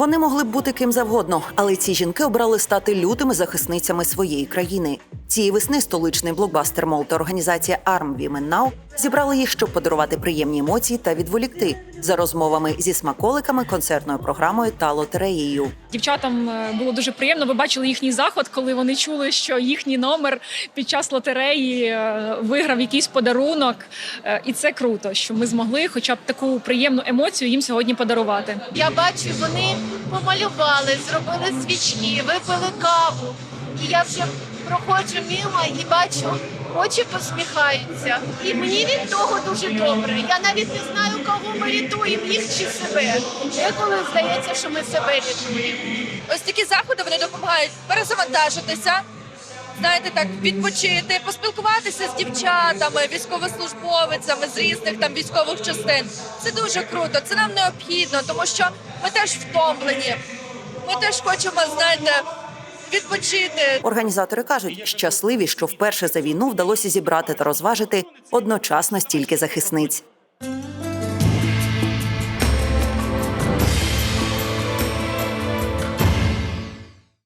Вони могли б бути ким завгодно, але ці жінки обрали стати лютими захисницями своєї країни. Цієї весни столичний блокбастер Мол та організація Arm Women Now зібрали їх, щоб подарувати приємні емоції та відволікти за розмовами зі смаколиками, концертною програмою та лотереєю. Дівчатам е, було дуже приємно. Ви бачили їхній заход, коли вони чули, що їхній номер під час лотереї е, виграв якийсь подарунок. Е, І це круто, що ми змогли, хоча б таку приємну емоцію їм сьогодні подарувати. Я бачу, вони помалювали, зробили свічки, випили каву. І я вже проходжу мимо і бачу, очі посміхаються. І мені від того дуже добре. Я навіть не знаю, кого ми рятуємо, їх чи себе. Деколи здається, що ми себе рятуємо. Ось такі заходи вони допомагають перезавантажитися. Знаєте, так відпочити, поспілкуватися з дівчатами, військовослужбовицями з різних там військових частин. Це дуже круто. Це нам необхідно, тому що ми теж втомлені. Ми теж хочемо, знаєте, відпочити. Організатори кажуть, щасливі, що вперше за війну вдалося зібрати та розважити одночасно стільки захисниць.